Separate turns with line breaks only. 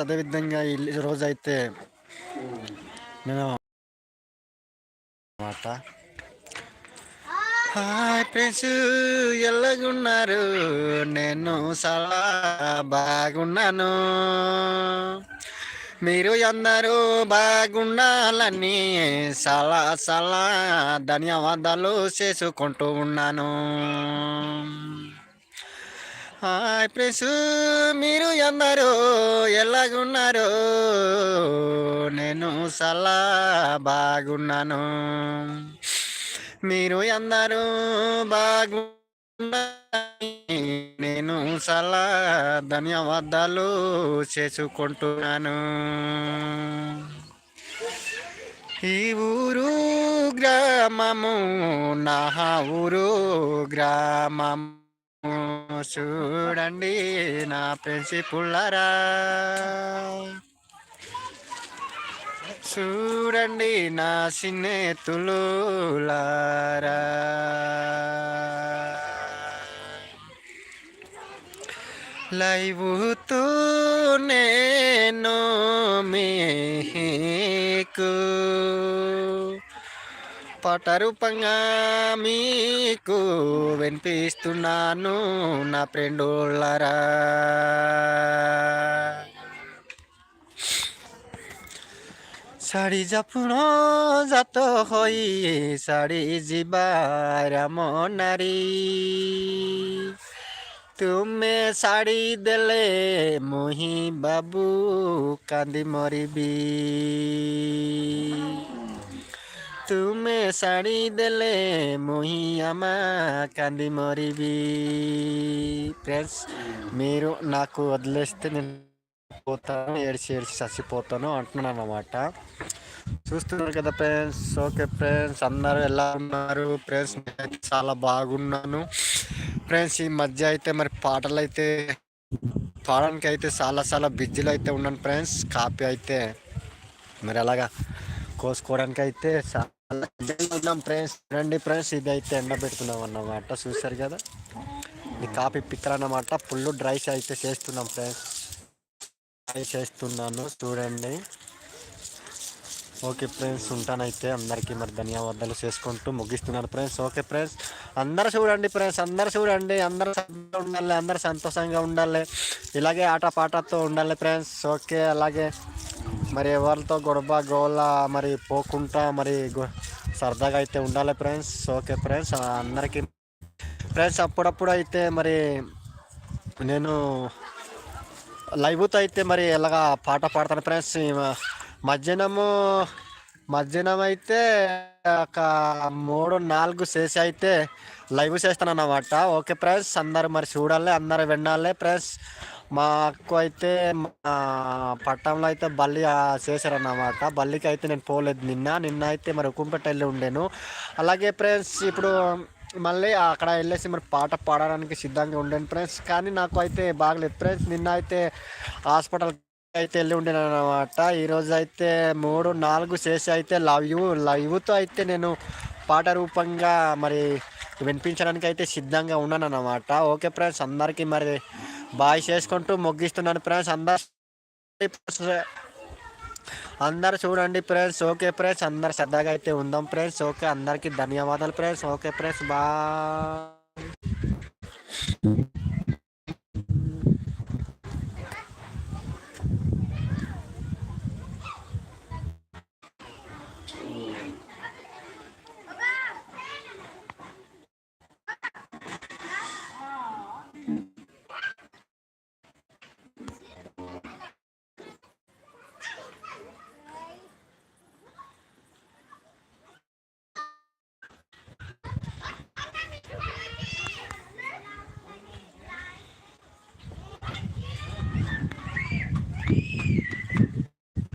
అదేవిధంగా ఈ రోజైతే నేను మాట. హాయ్ ఫ్రెండ్స్ ఎలాగున్నారు? నేను చాలా బాగున్నాను. మీరు అందరూ బాగుండాలని చాలా చాలా ధన్యవాదాలు చేసుకుంటూ ఉన్నాను. హాయ్ ఫ్రెండ్స్ మీరు అందరూ ఎలాగున్నారు? నేను చాలా బాగున్నాను. మీరు అందరూ బాగు నేను చాలా ధన్యవాదాలు చేసుకుంటున్నాను. ఈ ఊరు గ్రామము నా ఊరు గ్రామము. చూడండి నా ప్రిన్సిపుల్లరా చూడండి నా సిన్నెతులారా లైవుతూ నేను మీకు పటరూపంగా మీకు వినిపిస్తున్నాను నా ఫ్రెండులరా চাৰি জাপুৰ জাত হৈ চাৰি জীৱা ৰাম নাৰী তুমি চাৰি দেলে মহি বাবু কান্দি মৰিবি ତୁମେ ଶାଢ଼ୀ ଦେଲେ ମୁହିଁ ଆମା కాంది మరివి ఫ్రెండ్స్ మీరు నాకు వదిలేస్తే నేను పోతాను ఏడిచి ఏడిచి చచ్చిపోతాను అంటున్నాను అన్నమాట చూస్తున్నారు కదా ఫ్రెండ్స్ ఓకే ఫ్రెండ్స్ అందరూ ఎలా ఉన్నారు ఫ్రెండ్స్ నేనైతే చాలా బాగున్నాను ఫ్రెండ్స్ ఈ మధ్య అయితే మరి పాటలు అయితే పాడడానికి అయితే చాలా చాలా బిజీలో అయితే ఉన్నాను ఫ్రెండ్స్ కాపీ అయితే మరి అలాగా కోసుకోవడానికి అయితే చాలా ఫ్రెండ్స్ రండి ఫ్రెండ్స్ ఇది అయితే ఎండబెడుతున్నాం అన్నమాట. చూసారు కదా? ఇది కాఫీ పిక్కలు అన్నమాట. ఫుల్ డ్రైస్ అయితే చేస్తున్నాం ఫ్రెండ్స్. డ్రై చేస్తున్నాను చూడండి. ఓకే ఫ్రెండ్స్ ఉంటానైతే అందరికీ మరి ధన్యవాదాలు చేసుకుంటూ ముగిస్తున్నాను ఫ్రెండ్స్. ఓకే ఫ్రెండ్స్ అందరూ చూడండి ఫ్రెండ్స్ అందరూ చూడండి. అందరూ ఉండాలి అందరూ సంతోషంగా ఉండాలి. ఇలాగే ఆట పాటతో ఉండాలి ఫ్రెండ్స్. ఓకే అలాగే మరి ఎవరితో గొడవ గోల మరి పోకుండా మరి గొ- సరదాగా అయితే ఉండాలి ఫ్రెండ్స్. Okay friends. అందరికీ ఫ్రెండ్స్ అప్పుడప్పుడు అయితే మరి నేను లైవ్తో అయితే మరి ఎలాగా పాట పాడతాను ఫ్రెండ్స్. మధ్యాహ్నము మధ్యాహ్నం అయితే ఒక మూడు నాలుగు చేసి అయితే లైవ్ చేస్తాను అన్నమాట ఓకే ప్రెస్ అందరు మరి చూడాలి అందరు వినాలి ఫ్రెండ్స్. మాకు అయితే మా పట్టణంలో అయితే బల్లి చేశారన్నమాట. బల్లికి అయితే నేను పోలేదు నిన్న. నిన్న అయితే మరి హుకుంపేట వెళ్ళి ఉండేను. అలాగే ఫ్రెండ్స్ ఇప్పుడు మళ్ళీ అక్కడ వెళ్ళేసి మరి పాట పాడడానికి సిద్ధంగా ఉండాను ఫ్రెండ్స్. కానీ నాకు అయితే బాగలేదు ఫ్రెండ్స్. నిన్న అయితే హాస్పిటల్ అయితే వెళ్ళి ఉండేను అనమాట ఈరోజు అయితే మూడు నాలుగు చేసి అయితే లైవ్ లైవ్తో అయితే నేను పాట రూపంగా మరి వినిపించడానికి అయితే సిద్ధంగా ఉన్నాను అనమాట ఓకే ఫ్రెండ్స్ అందరికీ మరి బాయ్ చేసుకుంటూ ముగ్గిస్తున్నాను ఫ్రెండ్స్. అందరు అందరు చూడండి ఫ్రెండ్స్. ఓకే ఫ్రెండ్స్ అందరు శ్రద్ధగా అయితే ఉందాం ఫ్రెండ్స్. ఓకే అందరికీ ధన్యవాదాలు ఫ్రెండ్స్. Okay friends bye.